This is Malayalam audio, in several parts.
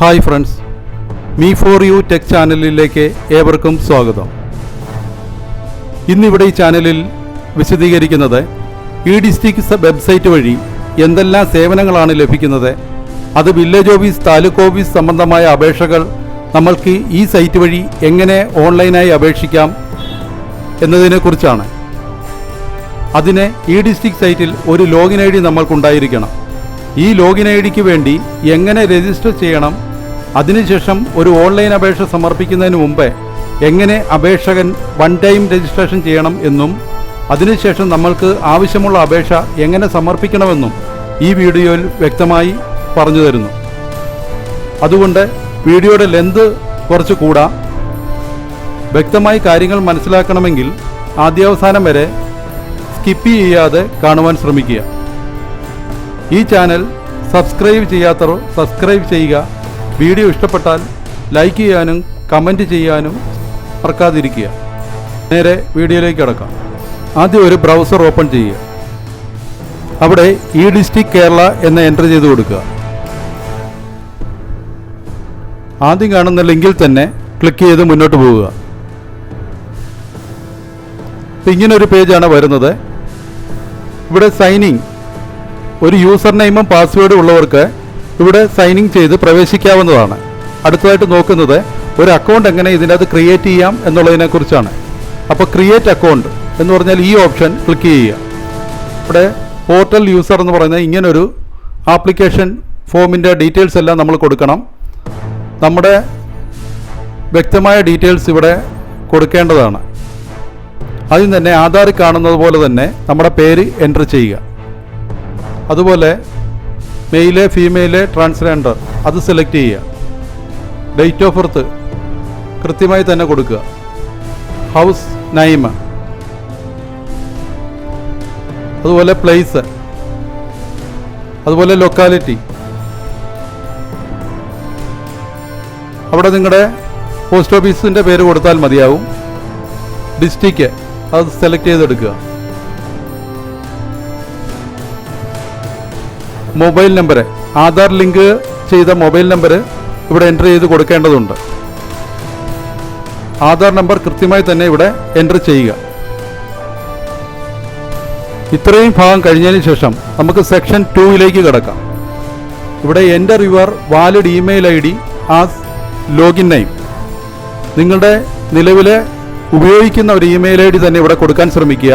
Hi friends me for you tech ചാനലിലേക്ക് ഏവർക്കും സ്വാഗതം. ഇന്നിവിടെ ഈ ചാനലിൽ വിശദീകരിക്കുന്നത് ഇ ഡിസ്ട്രിക്ട് വെബ്സൈറ്റ് വഴി എന്തെല്ലാം സേവനങ്ങളാണ് ലഭിക്കുന്നത് അത് വില്ലേജ് ഓഫീസ് താലൂക്ക് ഓഫീസ് സംബന്ധമായ അപേക്ഷകൾ നമ്മൾക്ക് ഈ സൈറ്റ് വഴി എങ്ങനെ ഓൺലൈനായി അപേക്ഷിക്കാം എന്നതിനെക്കുറിച്ചാണ്. അതിന് ഇ ഡിസ്ട്രിക്ട് സൈറ്റിൽ ഒരു ലോഗിൻ ഐ ഡി നമ്മൾക്കുണ്ടായിരിക്കണം. ഈ ലോഗിൻ ഐ ഡിക്ക് വേണ്ടി എങ്ങനെ രജിസ്റ്റർ ചെയ്യണം അതിനുശേഷം ഒരു ഓൺലൈൻ അപേക്ഷ സമർപ്പിക്കുന്നതിന് മുമ്പ് എങ്ങനെ അപേക്ഷകൻ വൺ ടൈം രജിസ്ട്രേഷൻ ചെയ്യണം എന്നും അതിനുശേഷം നമ്മൾക്ക് ആവശ്യമുള്ള അപേക്ഷ എങ്ങനെ സമർപ്പിക്കണമെന്നും ഈ വീഡിയോയിൽ വ്യക്തമായി പറഞ്ഞു തരുന്നു. അതുകൊണ്ട് വീഡിയോയുടെ ലെന്ത് കുറച്ച് കൂടാം. വ്യക്തമായി കാര്യങ്ങൾ മനസ്സിലാക്കണമെങ്കിൽ ആദ്യാവസാനം വരെ സ്കിപ്പ് ചെയ്യാതെ കാണുവാൻ ശ്രമിക്കുക. ഈ ചാനൽ സബ്സ്ക്രൈബ് ചെയ്യാത്തവർ സബ്സ്ക്രൈബ് ചെയ്യുക. വീഡിയോ ഇഷ്ടപ്പെട്ടാൽ ലൈക്ക് ചെയ്യാനും കമന്റ് ചെയ്യാനും മറക്കാതിരിക്കുക. നേരെ വീഡിയോയിലേക്ക് കിടക്കാം. ആദ്യം ഒരു ബ്രൗസർ ഓപ്പൺ ചെയ്യുക. അവിടെ ഇ ഡിസ്ട്രിക്ട് കേരള എന്ന് എന്റർ ചെയ്ത് കൊടുക്കുക. ആദ്യം കാണുന്ന ലിങ്കിൽ തന്നെ ക്ലിക്ക് ചെയ്ത് മുന്നോട്ട് പോവുക. ഇങ്ങനെ ഒരു പേജാണ് വരുന്നത്. ഇവിടെ സൈനിങ്. ഒരു യൂസർ നെയിമും പാസ്വേഡും ഉള്ളവർക്ക് ഇവിടെ സൈനിങ് ചെയ്ത് പ്രവേശിക്കാവുന്നതാണ്. അടുത്തതായിട്ട് നോക്കുന്നത് ഒരു അക്കൗണ്ട് എങ്ങനെ ഇതിനകത്ത് ക്രിയേറ്റ് ചെയ്യാം എന്നുള്ളതിനെ കുറിച്ചാണ്. അപ്പോൾ ക്രിയേറ്റ് അക്കൗണ്ട് എന്ന് പറഞ്ഞാൽ ഈ ഓപ്ഷൻ ക്ലിക്ക് ചെയ്യുക. ഇവിടെ പോർട്ടൽ യൂസർ എന്ന് പറയുന്നത് ഇങ്ങനൊരു ആപ്ലിക്കേഷൻ ഫോമിന്റെ ഡീറ്റെയിൽസ് എല്ലാം നമ്മൾ കൊടുക്കണം. നമ്മുടെ വ്യക്തമായ ഡീറ്റെയിൽസ് ഇവിടെ കൊടുക്കേണ്ടതാണ്. ആദ്യം തന്നെ ആധാർ കാണുന്നത് പോലെ തന്നെ നമ്മുടെ പേര് എന്റർ ചെയ്യുക. അതുപോലെ മെയിൽ ഫീമെയിൽ ട്രാൻസ്ജെൻഡർ അത് സെലക്ട് ചെയ്യുക. ഡേറ്റ് ഓഫ് ബർത്ത് കൃത്യമായി തന്നെ കൊടുക്കുക. ഹൗസ് നൈമ അതുപോലെ പ്ലേസ് അതുപോലെ ലൊക്കാലിറ്റി അവിടെ നിങ്ങളുടെ പോസ്റ്റ് ഓഫീസിന്റെ പേര് കൊടുത്താൽ മതിയാവും. ഡിസ്ട്രിക്റ്റ് അത് സെലക്ട് ചെയ്തെടുക്കുക. മൊബൈൽ നമ്പർ ആധാർ ലിങ്ക് ചെയ്ത മൊബൈൽ നമ്പർ ഇവിടെ എന്റർ ചെയ്ത് കൊടുക്കേണ്ടതുണ്ട്. ആധാർ നമ്പർ കൃത്യമായി തന്നെ ഇവിടെ എന്റർ ചെയ്യുക. ഇത്രയും ഭാഗം കഴിഞ്ഞതിന് ശേഷം നമുക്ക് സെക്ഷൻ ടൂയിലേക്ക് കിടക്കാം. ഇവിടെ enter your valid email I D as login name നിങ്ങളുടെ നിലവിലെ ഉപയോഗിക്കുന്ന ഒരു ഇമെയിൽ ഐ ഡി തന്നെ ഇവിടെ കൊടുക്കാൻ ശ്രമിക്കുക.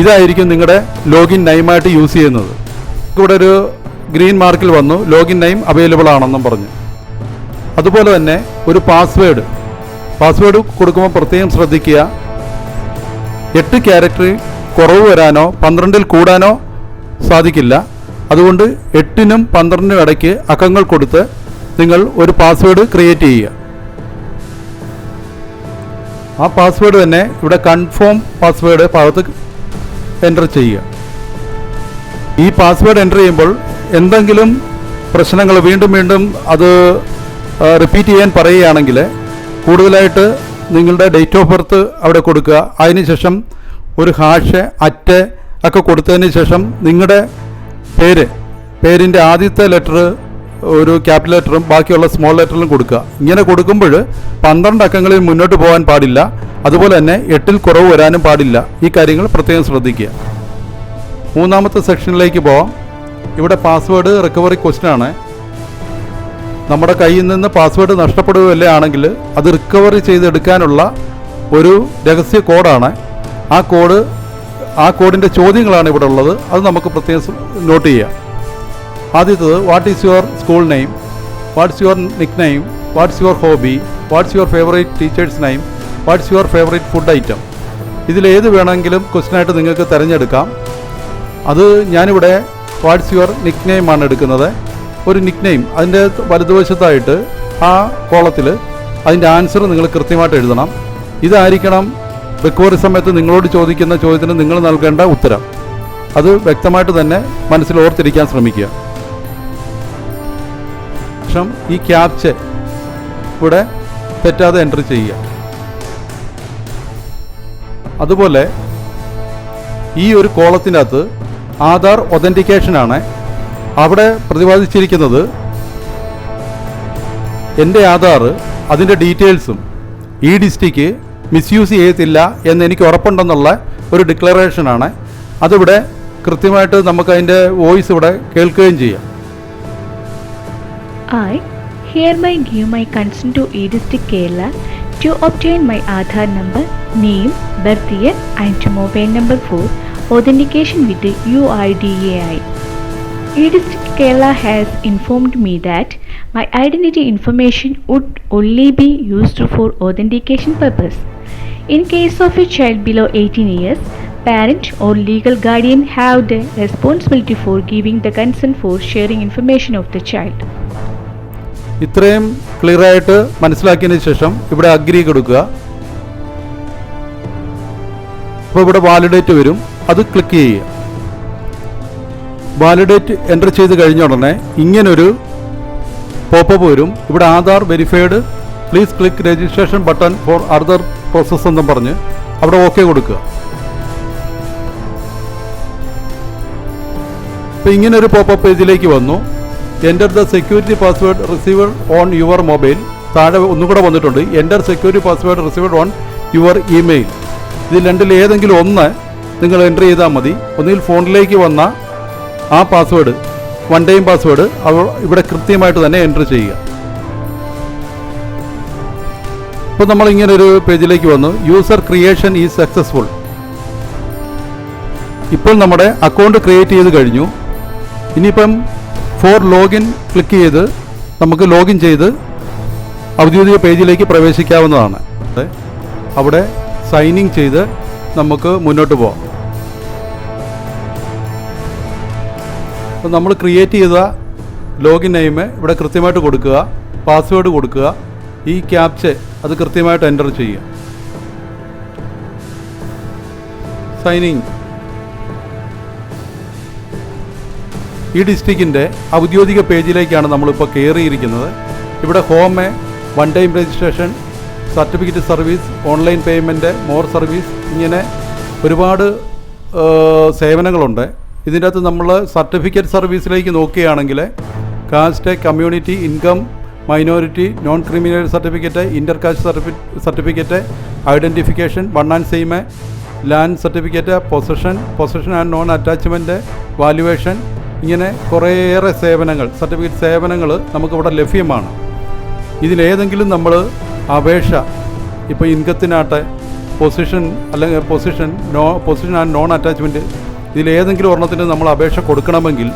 ഇതായിരിക്കും നിങ്ങളുടെ ലോഗിൻ നെയിമായിട്ട് യൂസ് ചെയ്യുന്നത്. ഇവിടെ ഒരു ഗ്രീൻ മാർക്കിൽ വന്നു. ലോഗിൻ നെയിം അവൈലബിൾ ആണെന്നും പറഞ്ഞു. അതുപോലെ തന്നെ ഒരു പാസ്വേഡ് പാസ്വേഡ് കൊടുക്കുമ്പോൾ പ്രത്യേകം ശ്രദ്ധിക്കുക. എട്ട് ക്യാരക്ടർ കുറവ് വരാനോ പന്ത്രണ്ടിൽ കൂടാനോ സാധിക്കില്ല. അതുകൊണ്ട് എട്ടിനും പന്ത്രണ്ടിനും ഇടയ്ക്ക് അക്കങ്ങൾ കൊടുത്ത് നിങ്ങൾ ഒരു പാസ്വേഡ് ക്രിയേറ്റ് ചെയ്യുക. ആ പാസ്വേഡ് തന്നെ ഇവിടെ കൺഫേം പാസ്വേഡ് ഭാഗത്ത് എന്റർ ചെയ്യുക. ഈ പാസ്വേഡ് എന്റർ ചെയ്യുമ്പോൾ എന്തെങ്കിലും പ്രശ്നങ്ങൾ വീണ്ടും വീണ്ടും അത് റിപ്പീറ്റ് ചെയ്യാൻ പറയുകയാണെങ്കിൽ കൂടുതലായിട്ട് നിങ്ങളുടെ ഡേറ്റ് ഓഫ് ബർത്ത് അവിടെ കൊടുക്കുക. അതിനുശേഷം ഒരു ഹാഷ് അറ്റ് ഒക്കെ കൊടുത്തതിന് ശേഷം നിങ്ങളുടെ പേര് പേരിന്റെ ആദ്യത്തെ ലെറ്റർ ഒരു ക്യാപിറ്റൽ ലെറ്ററും ബാക്കിയുള്ള സ്മോൾ ലെറ്ററിലും കൊടുക്കുക. ഇങ്ങനെ കൊടുക്കുമ്പോൾ പന്ത്രണ്ട് അക്കങ്ങളിൽ മുന്നോട്ട് പോകാൻ പാടില്ല. അതുപോലെ തന്നെ എട്ടിൽ കുറവ് വരാനും പാടില്ല. ഈ കാര്യങ്ങൾ പ്രത്യേകം ശ്രദ്ധിക്കുക. മൂന്നാമത്തെ സെക്ഷനിലേക്ക് പോവാം. ഇവിടെ പാസ്വേഡ് റിക്കവറി ക്വസ്റ്റ്യൻ ആണ്. നമ്മുടെ കയ്യിൽ നിന്ന് പാസ്വേഡ് നഷ്ടപ്പെടുകയല്ലേ ആണെങ്കിൽ അത് റിക്കവറി ചെയ്തെടുക്കാനുള്ള ഒരു രഹസ്യ കോഡാണ്. ആ കോഡ് ആ കോഡിന്റെ ചോദ്യങ്ങളാണ് ഇവിടെ ഉള്ളത്. അത് നമുക്ക് പ്രത്യേകം നോട്ട് ചെയ്യാം. ആദ്യത്തത് what is your school name what's your nick name what's your hobby what's your favourite teacher's name what's your favourite food item ഇതിലേത് വേണമെങ്കിലും ക്വസ്റ്റ്യനായിട്ട് നിങ്ങൾക്ക് തിരഞ്ഞെടുക്കാം. അത് ഞാനിവിടെ വാട്ട്സ് യുവർ നിക് നെയിമാണ് എടുക്കുന്നത്. ഒരു നിക് നെയിം അതിന്റെ വലതുവശത്തായിട്ട് ആ കോളത്തിൽ അതിന്റെ ആൻസർ നിങ്ങൾ കൃത്യമായിട്ട് എഴുതണം. ഇതായിരിക്കണം റിക്കവറി സമയത്ത് നിങ്ങളോട് ചോദിക്കുന്ന ചോദ്യത്തിന് നിങ്ങൾ നൽകേണ്ട ഉത്തരം. അത് വ്യക്തമായിട്ട് തന്നെ മനസ്സിൽ ഓർത്തിരിക്കാൻ ശ്രമിക്കുക. ശേഷം ഈ ക്യാപ്ച ഇവിടെ തെറ്റാതെ എന്റർ ചെയ്യുക. അതുപോലെ ഈ ഒരു കോളത്തിനകത്ത് ആധാർ ഒതന്റിക്കേഷനാണ് അവിടെ പ്രതിപാദിച്ചിരിക്കുന്നത് എന്റെ ആധാർ അതിന്റെ ഡീറ്റെയിൽസും ഈ ഡിസ്ട്രിക്റ്റ് മിസ്യൂസ് ചെയ്യത്തില്ല എന്ന് എനിക്ക് ഉറപ്പുണ്ടെന്നുള്ള ഒരു ഡിക്ലറേഷനാണ് അതിവിടെ കൃത്യമായിട്ട് നമുക്ക് അതിന്റെ വോയിസ് ഇവിടെ കേൾക്കുകയും ചെയ്യാം. I here my give my consent to e district Kerala to obtain my Aadhaar number name, birth year and mobile number for authentication with UIDAI. E-District Kerala has informed me that my identity information would only be used for authentication purpose. In case of a child below 18 years, parent or legal guardian have the responsibility for giving the consent for sharing information of the child. ഇത്രയും ക്ലിയർ ആയിട്ട് മനസ്സിലാക്കിയതിന് ശേഷം ഇവിടെ അഗ്രി കൊടുക്കുക അപ്പോൾ ഇവിടെ വാലിഡേറ്റ് വരും അത് ക്ലിക്ക് ചെയ്യുക. വാലിഡേറ്റ് എന്റർ ചെയ്ത് കഴിഞ്ഞ ഉടനെ ഇങ്ങനൊരു പോപ്പപ്പ് വരും. ഇവിടെ Aadhaar verified please click registration button for further process എന്നും പറഞ്ഞ് അവിടെ ഓക്കെ കൊടുക്കുക. അപ്പോൾ ഇങ്ങനെ ഒരു പോപ്പപ്പ് പേജിലേക്ക് വന്നു. Enter the security password receiver on your mobile താഴെ ഒന്നും കൂടെ വന്നിട്ടുണ്ട്. Enter security password receiver on your email ഇതിൽ രണ്ടിൽ ഏതെങ്കിലും ഒന്ന് നിങ്ങൾ എന്റർ ചെയ്താൽ മതി. ഒന്നുകിൽ ഫോണിലേക്ക് വന്ന ആ പാസ്വേഡ് വൺ ടൈം പാസ്വേഡ് അവ ഇവിടെ കൃത്യമായിട്ട് തന്നെ എന്റർ ചെയ്യുക. ഇപ്പോൾ നമ്മൾ ഇങ്ങനെ ഒരു പേജിലേക്ക് വന്നു. യൂസർ ക്രിയേഷൻ ഈസ് സക്സസ്ഫുൾ ഇപ്പോൾ നമ്മുടെ അക്കൗണ്ട് ക്രിയേറ്റ് ചെയ്ത് കഴിഞ്ഞു. ഇനിയിപ്പം ഫോർ ലോഗിൻ ക്ലിക്ക് ചെയ്ത് നമുക്ക് ലോഗിൻ ചെയ്ത് ഔദ്യോഗിക പേജിലേക്ക് പ്രവേശിക്കാവുന്നതാണ്. അവിടെ- സൈനിങ് ചെയ്ത് നമുക്ക് മുന്നോട്ട് പോകാം അപ്പോൾ നമ്മൾ ക്രിയേറ്റ് ചെയ്ത ലോഗിൻ നെയിം ഇവിടെ കൃത്യമായിട്ട് കൊടുക്കുക പാസ്വേഡ് കൊടുക്കുക ഈ ക്യാപ്ച അത് കൃത്യമായിട്ട് എന്റർ ചെയ്യുക. സൈനിങ് ഈ ഡിസ്ട്രിക്റ്റിന്റെ ഔദ്യോഗിക പേജിലേക്കാണ് നമ്മളിപ്പോൾ കയറിയിരിക്കുന്നത് ഇവിടെ home one time registration certificate service online payment more service ഇങ്ങനെ ഒരുപാട് സേവനങ്ങളുണ്ട്. ഇതിന്റെ അകത്ത് നമ്മൾ സർട്ടിഫിക്കറ്റ് സർവീസിലേക്ക് നോക്കുകയാണെങ്കിൽ caste community income minority non criminal certificate inter caste certificate identification one and same land certificate possession possession and non attachment valuation ഇങ്ങനെ കുറേയേറെ സേവനങ്ങൾ സർട്ടിഫിക്കറ്റ് സേവനങ്ങൾ നമുക്കിവിടെ ലഭ്യമാണ്. ഇതിലേതെങ്കിലും നമ്മൾ അപേക്ഷ ഇപ്പോൾ ഇൻകത്തിനാട്ടെ പൊസിഷൻ അല്ലെങ്കിൽ position no position and non attachment ഇതിലേതെങ്കിലും ഒരെണ്ണത്തിന് നമ്മൾ അപേക്ഷ കൊടുക്കണമെങ്കിൽ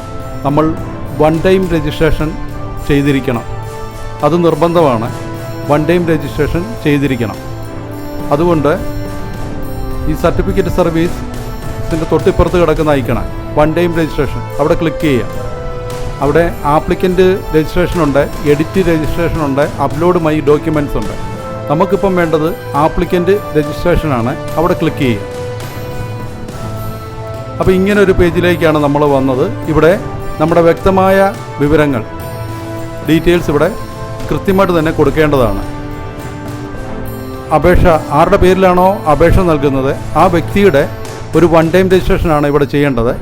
നമ്മൾ വൺ ടൈം രജിസ്ട്രേഷൻ ചെയ്തിരിക്കണം. അത് നിർബന്ധമാണ്. വൺ ടൈം രജിസ്ട്രേഷൻ ചെയ്തിരിക്കണം. അതുകൊണ്ട് ഈ സർട്ടിഫിക്കറ്റ് സർവീസ് സർവീസിന്റെ തൊട്ടിപ്പുറത്ത് കിടക്കുന്ന ഐക്കണ വൺ ടൈം രജിസ്ട്രേഷൻ അവിടെ ക്ലിക്ക് ചെയ്യുക. അവിടെ ആപ്ലിക്കന്റ് രജിസ്ട്രേഷൻ ഉണ്ട് എഡിറ്റ് രജിസ്ട്രേഷൻ ഉണ്ട് അപ്ലോഡ് മൈ ഡോക്യുമെന്റ്സ് ഉണ്ട്. നമുക്കിപ്പം വേണ്ടത് ആപ്ലിക്കന്റ് രജിസ്ട്രേഷനാണ് അവിടെ ക്ലിക്ക് ചെയ്യുക. അപ്പോൾ ഇങ്ങനെ ഒരു പേജിലേക്കാണ് നമ്മൾ വന്നത്. ഇവിടെ നമ്മുടെ വ്യക്തമായ വിവരങ്ങൾ ഡീറ്റെയിൽസ് ഇവിടെ കൃത്യമായിട്ട് തന്നെ കൊടുക്കേണ്ടതാണ്. അപേക്ഷ ആരുടെ പേരിലാണോ അപേക്ഷ നൽകുന്നത് ആ വ്യക്തിയുടെ ഒരു വൺ ടൈം രജിസ്ട്രേഷനാണ് ഇവിടെ ചെയ്യേണ്ടത്.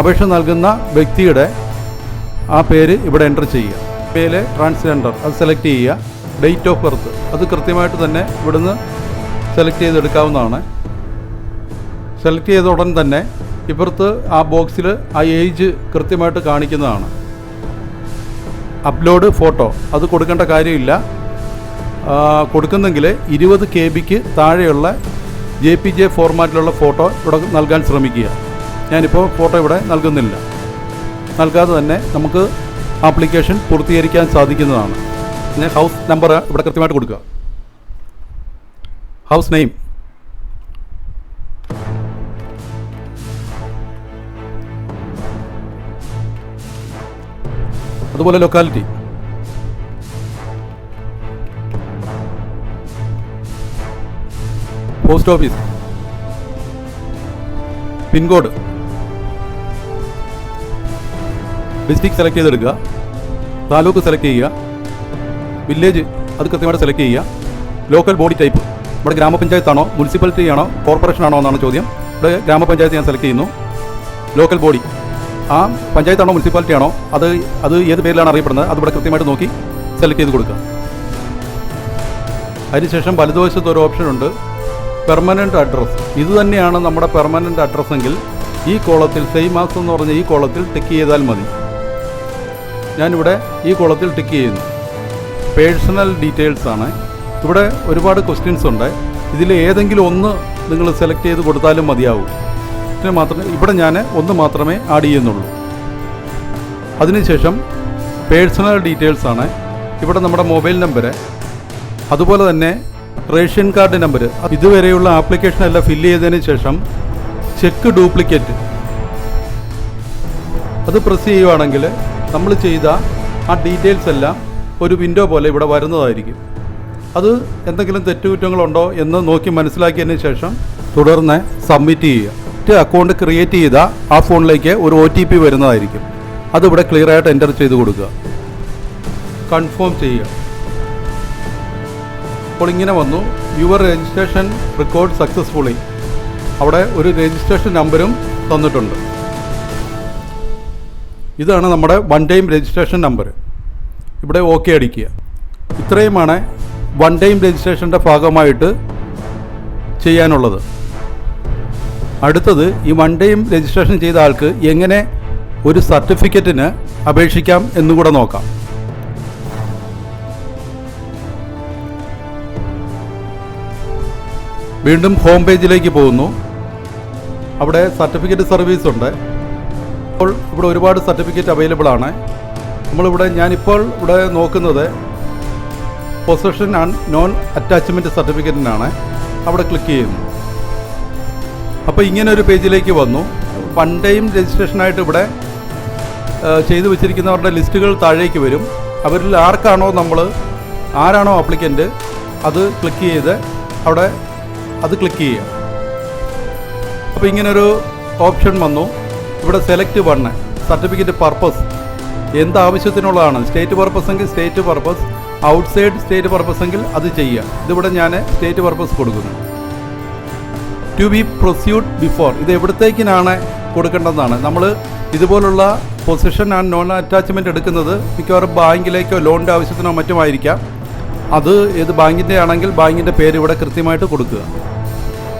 അപേക്ഷ നൽകുന്ന വ്യക്തിയുടെ ആ പേര് ഇവിടെ എന്റർ ചെയ്യുക. പേര് ട്രാൻസ്ജെൻഡർ അത് സെലക്ട് ചെയ്യുക. ഡേറ്റ് ഓഫ് ബർത്ത് അത് കൃത്യമായിട്ട് തന്നെ ഇവിടുന്ന് സെലക്ട് ചെയ്തെടുക്കാവുന്നതാണ്. സെലക്ട് ചെയ്ത ഉടൻ തന്നെ ഇപ്പുറത്ത് ആ ബോക്സിൽ ആ ഏജ് കൃത്യമായിട്ട് കാണിക്കുന്നതാണ്. അപ്ലോഡ് ഫോട്ടോ അത് കൊടുക്കേണ്ട കാര്യമില്ല. കൊടുക്കുന്നെങ്കിൽ ഇരുപത് കെ ബിക്ക് താഴെയുള്ള ജെ പി ജെ ഫോർമാറ്റിലുള്ള ഫോട്ടോ ഇവിടെ നൽകാൻ ശ്രമിക്കുക. ഞാനിപ്പോൾ ഫോട്ടോ ഇവിടെ നൽകുന്നില്ല. നൽകാതെ തന്നെ നമുക്ക് ആപ്ലിക്കേഷൻ പൂർത്തീകരിക്കാൻ സാധിക്കുന്നതാണ്. പിന്നെ ഹൗസ് നമ്പർ ഇവിടെ കൃത്യമായിട്ട് കൊടുക്കുക. House name. അതുപോലെ locality post office pincode district select ചെയ്തെടുക്കുക. താലൂക്ക് സെലക്ട് ചെയ്യുക. വില്ലേജ് അത് കൃത്യമായിട്ട് സെലക്ട് ചെയ്യുക. ലോക്കൽ ബോഡി ടൈപ്പ് ഇവിടെ ഗ്രാമപഞ്ചായത്താണോ? മുനിസിപ്പാലിറ്റി ആണോ? കോർപ്പറേഷൻ ആണോ എന്നാണ് ചോദ്യം. ഇവിടെ ഗ്രാമപഞ്ചായത്ത് ഞാൻ സെലക്ട് ചെയ്യുന്നു. ലോക്കൽ ബോഡി ആ പഞ്ചായത്താണോ മുനിസിപ്പാലിറ്റി ആണോ അത് അത് ഏത് പേരിലാണ് അറിയപ്പെടുന്നത്? അത് ഇവിടെ കൃത്യമായിട്ട് നോക്കി സെലക്ട് ചെയ്ത് കൊടുക്കുക. അതിനുശേഷം വലതുവശത്ത് ഒരു ഓപ്ഷൻ ഉണ്ട്. പെർമനന്റ് അഡ്രസ്സ് ഇത് തന്നെയാണ് നമ്മുടെ പെർമനന്റ് അഡ്രസ്സെങ്കിൽ ഈ കോളത്തിൽ സെയിം ആസ് എന്ന് പറഞ്ഞ ഈ കോളത്തിൽ ടിക്ക് ചെയ്താൽ മതി. ഞാനിവിടെ ഈ കോളത്തിൽ ടിക്ക് ചെയ്യുന്നു. പേഴ്സണൽ ഡീറ്റെയിൽസ് ആണ്. ഇവിടെ ഒരുപാട് ക്വസ്റ്റ്യൻസ് ഉണ്ട്. ഇതിൽ ഏതെങ്കിലും ഒന്ന് നിങ്ങൾ സെലക്ട് ചെയ്ത് കൊടുത്താലും മതിയാവും. ഇതിന് മാത്രമേ ഇവിടെ ഞാൻ ഒന്ന് മാത്രമേ ആഡ് ചെയ്യുന്നുള്ളൂ. അതിനുശേഷം പേഴ്സണൽ ഡീറ്റെയിൽസ് ആണ്. ഇവിടെ നമ്മുടെ മൊബൈൽ നമ്പർ അതുപോലെ തന്നെ റേഷൻ കാർഡ് നമ്പർ ഇതുവരെയുള്ള ആപ്ലിക്കേഷൻ എല്ലാം ഫില്ല് ചെയ്തതിന് ശേഷം ചെക്ക് ഡ്യൂപ്ലിക്കേറ്റ് അത് പ്രസ് ചെയ്യുവാണെങ്കിൽ നമ്മൾ ചെയ്ത ആ ഡീറ്റെയിൽസ് എല്ലാം ഒരു വിൻഡോ പോലെ ഇവിടെ വരുന്നതായിരിക്കും. അത് എന്തെങ്കിലും തെറ്റുകുറ്റങ്ങളുണ്ടോ എന്ന് നോക്കി മനസ്സിലാക്കിയതിന് ശേഷം തുടർന്ന് സബ്മിറ്റ് ചെയ്യുക. മറ്റ് അക്കൗണ്ട് ക്രിയേറ്റ് ചെയ്ത ആ ഫോണിലേക്ക് ഒരു ഒ ടി പി വരുന്നതായിരിക്കും. അതിവിടെ ക്ലിയർ ആയിട്ട് എന്റർ ചെയ്ത് കൊടുക്കുക. കൺഫേം ചെയ്യുക. അപ്പോൾ ഇങ്ങനെ വന്നു. യുവർ രജിസ്ട്രേഷൻ റെക്കോർഡ് സക്സസ്ഫുള്ളി അവിടെ ഒരു രജിസ്ട്രേഷൻ നമ്പരും തന്നിട്ടുണ്ട്. ഇതാണ് നമ്മുടെ വൺ ടൈം രജിസ്ട്രേഷൻ നമ്പർ ഇവിടെ ഓക്കെ അടിക്കുക. ഇത്രയുമാണ് വൺ ടൈം രജിസ്ട്രേഷന്റെ ഭാഗമായിട്ട് ചെയ്യാനുള്ളത്. അടുത്തത് ഈ വൺ ടൈം രജിസ്ട്രേഷൻ ചെയ്ത ആൾക്ക് എങ്ങനെ ഒരു സർട്ടിഫിക്കറ്റിന് അപേക്ഷിക്കാം എന്നുകൂടെ നോക്കാം. വീണ്ടും ഹോം പേജിലേക്ക് പോകുന്നു. അവിടെ സർട്ടിഫിക്കറ്റ് സർവീസ് ഉണ്ട്. അപ്പോൾ ഇവിടെ ഒരുപാട് സർട്ടിഫിക്കറ്റ് അവൈലബിൾ ആണ്. നമ്മളിവിടെ ഞാനിപ്പോൾ ഇവിടെ നോക്കുന്നത് പൊസഷൻ ആൻഡ് നോൺ അറ്റാച്ച്മെന്റ് സർട്ടിഫിക്കറ്റിനാണ് അവിടെ ക്ലിക്ക് ചെയ്യുന്നു. അപ്പോൾ ഇങ്ങനെ ഒരു പേജിലേക്ക് വന്നു. വൺ ടൈം രജിസ്ട്രേഷനായിട്ട് ഇവിടെ ചെയ്തു വെച്ചിരിക്കുന്നവരുടെ ലിസ്റ്റുകൾ താഴേക്ക് വരും. അവരിൽ ആർക്കാണോ നമ്മൾ ആരാണോ ആപ്ലിക്കന്റ് അത് ക്ലിക്ക് ചെയ്ത് അവിടെ അത് ക്ലിക്ക് ചെയ്യുക. അപ്പോൾ ഇങ്ങനൊരു ഓപ്ഷൻ വന്നു. ഇവിടെ സെലക്ട് വണ്ണ് സർട്ടിഫിക്കറ്റ് പർപ്പസ് എന്ത് ആവശ്യത്തിനുള്ളതാണ്? സ്റ്റേറ്റ് പർപ്പസ് എങ്കിൽ state purpose outside state purpose എങ്കിൽ അത് ചെയ്യുക. ഇതിവിടെ ഞാൻ സ്റ്റേറ്റ് പർപ്പസ് കൊടുക്കുന്നു. ടു ബി പ്രൊസ്യൂഡ് ബിഫോർ ഇത് എവിടത്തേക്കിനാണ് കൊടുക്കേണ്ടതെന്നാണ്. നമ്മൾ ഇതുപോലുള്ള പൊസിഷൻ ആൻഡ് നോൺ അറ്റാച്ച്മെന്റ് എടുക്കുന്നത് മിക്കവാറും ബാങ്കിലേക്കോ ലോണിന്റെ ആവശ്യത്തിനോ മറ്റുമായിരിക്കാം. അത് ഏത് ബാങ്കിന്റെ ആണെങ്കിൽ ബാങ്കിന്റെ പേര് ഇവിടെ കൃത്യമായിട്ട് കൊടുക്കുക.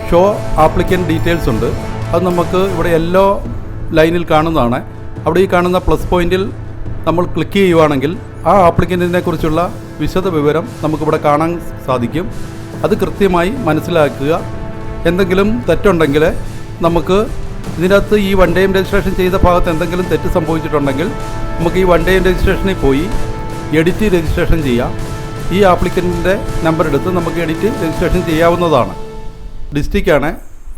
ഷോ ആപ്ലിക്കൻ ഡീറ്റെയിൽസ് ഉണ്ട്. അത് നമുക്ക് ഇവിടെ യെല്ലോ ലൈനിൽ കാണുന്നതാണ്. അവിടെ ഈ കാണുന്ന പ്ലസ് പോയിന്റിൽ നമ്മൾ ക്ലിക്ക് ചെയ്യുവാണെങ്കിൽ ആ ആപ്ലിക്കന്റിനെ കുറിച്ചുള്ള വിശദ വിവരം നമുക്കിവിടെ കാണാൻ സാധിക്കും. അത് കൃത്യമായി മനസ്സിലാക്കുക. എന്തെങ്കിലും തെറ്റുണ്ടെങ്കിൽ നമുക്ക് ഇതിനകത്ത് ഈ വൺ ടൈം രജിസ്ട്രേഷൻ ചെയ്ത ഭാഗത്ത് എന്തെങ്കിലും തെറ്റ് സംഭവിച്ചിട്ടുണ്ടെങ്കിൽ നമുക്ക് ഈ വൺ ടൈം രജിസ്ട്രേഷനിൽ പോയി എഡിറ്റ് രജിസ്ട്രേഷൻ ചെയ്യാം. ഈ ആപ്ലിക്കന്റിന്റെ നമ്പർ എടുത്ത് നമുക്ക് എഡിറ്റ് രജിസ്ട്രേഷൻ ചെയ്യാവുന്നതാണ്. ഡിസ്ട്രിക്റ്റാണ്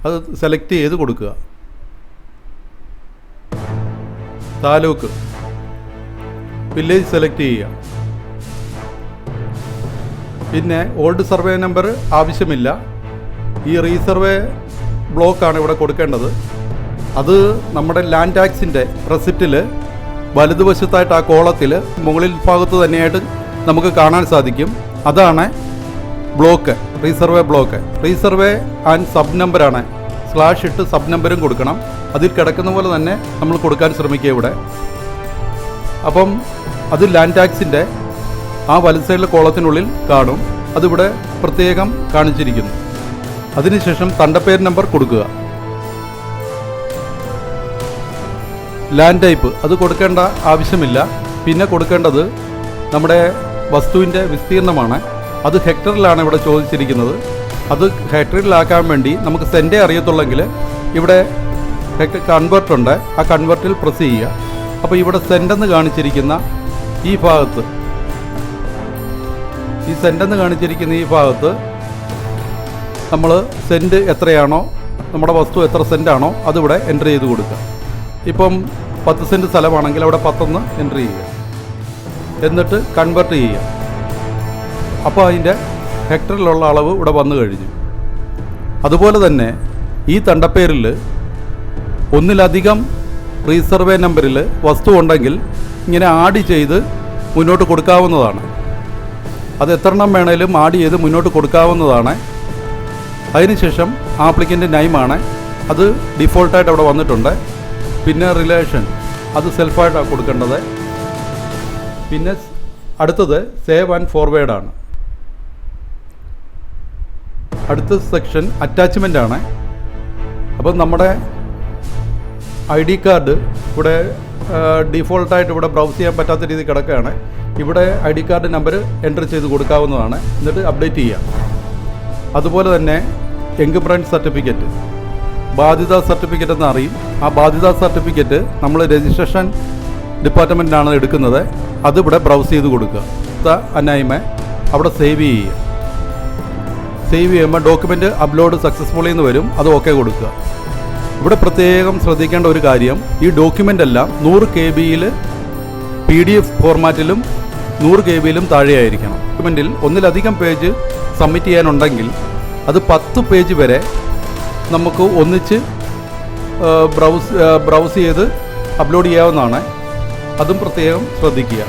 അത് സെലക്ട് ചെയ്ത് കൊടുക്കുക. താലൂക്ക്. വില്ലേജ് സെലക്ട് ചെയ്യുക. പിന്നെ ഓൾഡ് സർവേ നമ്പർ ആവശ്യമില്ല. ഈ റീസർവേ ബ്ലോക്കാണ് ഇവിടെ കൊടുക്കേണ്ടത്. അത് നമ്മുടെ ലാൻഡ് ടാക്സിന്റെ റെസിപ്റ്റിൽ വലതുവശത്തായിട്ട് ആ കോളത്തിൽ മുകളിൽ ഭാഗത്ത് തന്നെയായിട്ട് നമുക്ക് കാണാൻ സാധിക്കും. അതാണ് block resurvey block. Resurvey and sub നമ്പറാണ് സ്ലാഷ് ഇട്ട് സബ് നമ്പരും കൊടുക്കണം. അതിൽ കിടക്കുന്ന പോലെ തന്നെ നമ്മൾ കൊടുക്കാൻ ശ്രമിക്കുക ഇവിടെ. അപ്പം അത് ലാൻഡ് ടാക്സിന്റെ ആ വലത് സൈഡിലെ കോളത്തിനുള്ളിൽ കാണും. അതിവിടെ പ്രത്യേകം കാണിച്ചിരിക്കുന്നു. അതിനുശേഷം പേര് നമ്പർ കൊടുക്കുക. ലാൻഡ് ടൈപ്പ് അത് കൊടുക്കേണ്ട ആവശ്യമില്ല. പിന്നെ കൊടുക്കേണ്ടത് നമ്മുടെ വസ്തുവിന്റെ വിസ്തീർണമാണ്. അത് ഹെക്ടറിലാണ് ഇവിടെ ചോദിച്ചിരിക്കുന്നത്. അത് ഹെക്ടറിലാക്കാൻ വേണ്ടി നമുക്ക് സെന്റേ അറിയത്തുള്ളെങ്കിൽ ഇവിടെ കൺവെർട്ട് ഉണ്ട് ആ കൺവെർട്ടിൽ പ്രസ് ചെയ്യുക. അപ്പോൾ ഇവിടെ സെന്റെന്ന് കാണിച്ചിരിക്കുന്ന ഈ ഭാഗത്ത് ഈ സെന്റെന്ന് കാണിച്ചിരിക്കുന്ന ഈ ഭാഗത്ത് നമ്മൾ സെന്റ് എത്രയാണോ നമ്മുടെ വസ്തു എത്ര സെന്റാണോ അതിവിടെ എന്റർ ചെയ്ത് കൊടുക്കുക. ഇപ്പം പത്ത് സെന്റ് സ്ഥലമാണെങ്കിൽ അവിടെ പത്തൊന്ന് എന്റർ ചെയ്യുക. എന്നിട്ട് കൺവെർട്ട് ചെയ്യുക. അപ്പോൾ അതിന്റെ ഹെക്ടറിലുള്ള അളവ് ഇവിടെ വന്നു കഴിഞ്ഞു. അതുപോലെ തന്നെ ഈ തണ്ടപ്പേരിൽ ഒന്നിലധികം റീസർവേ നമ്പറിൽ വസ്തു ഉണ്ടെങ്കിൽ ഇങ്ങനെ ആഡ് ചെയ്ത് മുന്നോട്ട് കൊടുക്കാവുന്നതാണ്. അത് എത്ര എണ്ണം വേണേലും ആഡ് ചെയ്ത് മുന്നോട്ട് കൊടുക്കാവുന്നതാണ്. അതിനുശേഷം ആപ്ലിക്കന്റ് നൈമാണ് അത് ഡിഫോൾട്ടായിട്ട് അവിടെ വന്നിട്ടുണ്ട്. പിന്നെ റിലേഷൻ അത് സെൽഫായിട്ടാണ് കൊടുക്കേണ്ടത്. പിന്നെ അടുത്തത് സേവ് ആൻഡ് ഫോർവേഡ് ആണ്. അടുത്ത സെക്ഷൻ അറ്റാച്ച്മെന്റ് ആണ്. അപ്പം നമ്മുടെ ഐ ഡി കാർഡ് ഇവിടെ ഡിഫോൾട്ടായിട്ട് ഇവിടെ ബ്രൗസ് ചെയ്യാൻ പറ്റാത്ത രീതിയിൽ കിടക്കുകയാണ്. ഇവിടെ I D card number enter ചെയ്ത് കൊടുക്കാവുന്നതാണ്. എന്നിട്ട് അപ്ഡേറ്റ് ചെയ്യാം. അതുപോലെ തന്നെ എൻകംപ്രൻസ് സർട്ടിഫിക്കറ്റ്. ബാധ്യത സർട്ടിഫിക്കറ്റ് എന്ന് അറിയും. ആ ബാധ്യത സർട്ടിഫിക്കറ്റ് നമ്മൾ രജിസ്ട്രേഷൻ ഡിപ്പാർട്ട്മെന്റിനാണ് എടുക്കുന്നത്. അതിവിടെ ബ്രൗസ് ചെയ്ത് കൊടുക്കുക. അന്നായ്മ അവിടെ സേവ് ചെയ്യുക. സേവ് ചെയ്യുമ്പോൾ ഡോക്യുമെന്റ് അപ്ലോഡ് സക്സസ്ഫുള്ളി എന്ന് വരും. അത് ഓക്കെ കൊടുക്കുക. ഇവിടെ പ്രത്യേകം ശ്രദ്ധിക്കേണ്ട ഒരു കാര്യം ഈ ഡോക്യുമെന്റ് എല്ലാം നൂറ് കെ ബിയിൽ പി ഡി എഫ് ഫോർമാറ്റിലും നൂറ് കെ ബിയിലും താഴെയായിരിക്കണം. ഡോക്യുമെന്റിൽ ഒന്നിലധികം പേജ് സബ്മിറ്റ് ചെയ്യാനുണ്ടെങ്കിൽ അത് പത്ത് പേജ് വരെ നമുക്ക് ഒന്നിച്ച് ബ്രൗസ് ബ്രൗസ് ചെയ്ത് അപ്ലോഡ് ചെയ്യാവുന്നതാണ്. അതും പ്രത്യേകം ശ്രദ്ധിക്കുക.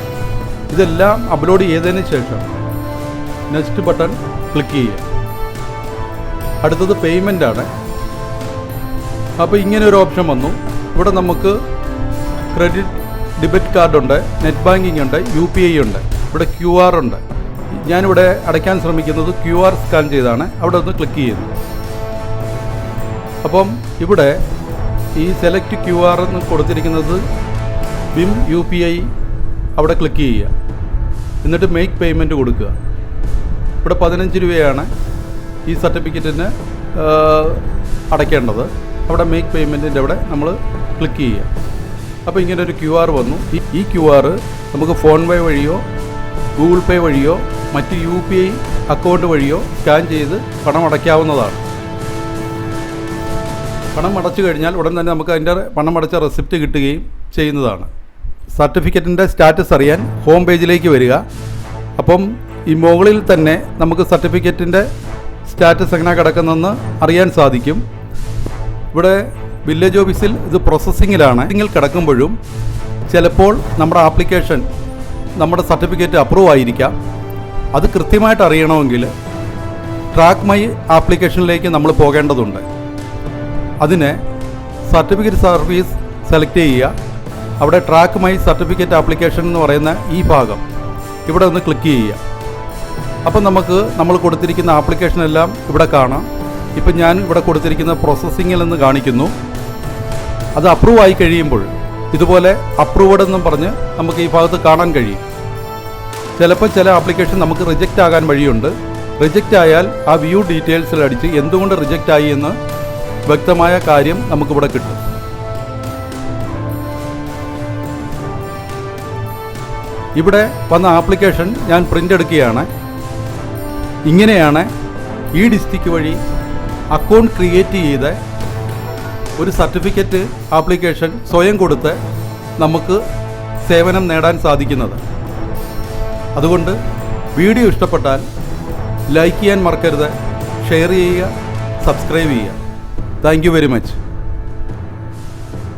ഇതെല്ലാം അപ്ലോഡ് ചെയ്തതിന് ശേഷം നെക്സ്റ്റ് ബട്ടൺ ക്ലിക്ക് ചെയ്യുക. അടുത്തത് പേയ്മെന്റ് ആണ്. അപ്പോൾ ഇങ്ങനെ ഒരു ഓപ്ഷൻ വന്നു. ഇവിടെ നമുക്ക് ക്രെഡിറ്റ് ഡെബിറ്റ് കാർഡുണ്ട് നെറ്റ് ബാങ്കിങ് ഉണ്ട് യു പി ഐ ഉണ്ട് ഇവിടെ ക്യു ആർ ഉണ്ട്. ഞാനിവിടെ അടയ്ക്കാൻ ശ്രമിക്കുന്നത് ക്യു ആർ സ്കാൻ ചെയ്താണ്. അവിടെ ഒന്ന് ക്ലിക്ക് ചെയ്യുന്നു അപ്പം ഇവിടെ ഈ സെലക്ട് ക്യു ആർ എന്ന് കൊടുത്തിരിക്കുന്നത് ബിം യു പി ഐ അവിടെ ക്ലിക്ക് ചെയ്യുക. എന്നിട്ട് മേക്ക് പേയ്മെന്റ് കൊടുക്കുക. ഇവിടെ പതിനഞ്ച് രൂപയാണ് ഈ സർട്ടിഫിക്കറ്റിന് അടയ്ക്കേണ്ടത്. അവിടെ മേക്ക് പേയ്മെന്റിന്റെ അവിടെ നമ്മൾ ക്ലിക്ക് ചെയ്യുക. അപ്പോൾ ഇങ്ങനെ ഒരു ക്യു ആർ വന്നു. ഈ ഈ ക്യു ആർ നമുക്ക് ഫോൺ പേ വഴിയോ ഗൂഗിൾ പേ വഴിയോ മറ്റ് യു പി ഐ അക്കൗണ്ട് വഴിയോ സ്കാൻ ചെയ്ത് പണം അടയ്ക്കാവുന്നതാണ്. പണം അടച്ചു കഴിഞ്ഞാൽ ഉടൻ തന്നെ നമുക്ക് അതിന്റെ പണം അടച്ച റെസിപ്റ്റ് കിട്ടുകയും ചെയ്യുന്നതാണ്. സർട്ടിഫിക്കറ്റിന്റെ സ്റ്റാറ്റസ് അറിയാൻ ഹോം പേജിലേക്ക് വരിക. അപ്പം ഈ മുകളിൽ തന്നെ നമുക്ക് സർട്ടിഫിക്കറ്റിന്റെ സ്റ്റാറ്റസ് എങ്ങനെ കിടക്കുന്നതെന്ന് അറിയാൻ സാധിക്കും. ഇവിടെ വില്ലേജ് ഓഫീസിൽ ഇത് പ്രോസസ്സിങ്ങിലാണ് നിങ്ങൾ കിടക്കുമ്പോഴും ചിലപ്പോൾ നമ്മുടെ ആപ്ലിക്കേഷൻ നമ്മുടെ സർട്ടിഫിക്കറ്റ് അപ്രൂവ് ആയിരിക്കാം. അത് കൃത്യമായിട്ട് അറിയണമെങ്കിൽ ട്രാക്ക് മൈ ആപ്ലിക്കേഷനിലേക്ക് നമ്മൾ പോകേണ്ടതുണ്ട്. അതിന് സർട്ടിഫിക്കറ്റ് സർവീസ് സെലക്ട് ചെയ്യുക. അവിടെ ട്രാക്ക് മൈ സർട്ടിഫിക്കറ്റ് ആപ്ലിക്കേഷൻ എന്ന് പറയുന്ന ഈ ഭാഗം. ഇവിടെ ഒന്ന് ക്ലിക്ക് ചെയ്യുക. അപ്പം നമുക്ക് നമ്മൾ കൊടുത്തിരിക്കുന്ന ആപ്ലിക്കേഷൻ എല്ലാം ഇവിടെ കാണാം. ഇപ്പം ഞാൻ ഇവിടെ കൊടുത്തിരിക്കുന്ന പ്രോസസ്സിങ്ങിൽ നിന്ന് കാണിക്കുന്നു. അത് അപ്രൂവ് ആയി കഴിയുമ്പോൾ ഇതുപോലെ അപ്രൂവഡ് എന്നും പറഞ്ഞ് നമുക്ക് ഈ ഭാഗത്ത് കാണാൻ കഴിയും. ചിലപ്പോൾ ചില ആപ്ലിക്കേഷൻ നമുക്ക് റിജക്റ്റ് ആകാൻ വഴിയുണ്ട്. റിജക്റ്റ് ആയാൽ ആ വ്യൂ ഡീറ്റെയിൽസിൽ അടിച്ച് എന്തുകൊണ്ട് റിജക്റ്റ് ആയി എന്ന് വ്യക്തമായ കാര്യം നമുക്കിവിടെ കിട്ടും. ഇവിടെ വന്ന ആപ്ലിക്കേഷൻ ഞാൻ പ്രിന്റ് എടുക്കുകയാണ്. ഇങ്ങനെയാണ് ഈ ഡിസ്റ്റിക്ക് വഴി അക്കൗണ്ട് ക്രിയേറ്റ് ചെയ്ത് ഒരു സർട്ടിഫിക്കറ്റ് ആപ്ലിക്കേഷൻ സ്വയം കൊടുത്ത് നമുക്ക് സേവനം നേടാൻ സാധിക്കുന്നത്. അതുകൊണ്ട് വീഡിയോ ഇഷ്ടപ്പെട്ടാൽ ലൈക്ക് ചെയ്യാൻ മറക്കരുത് ഷെയർ ചെയ്യുക സബ്സ്ക്രൈബ് ചെയ്യുക. Thank very much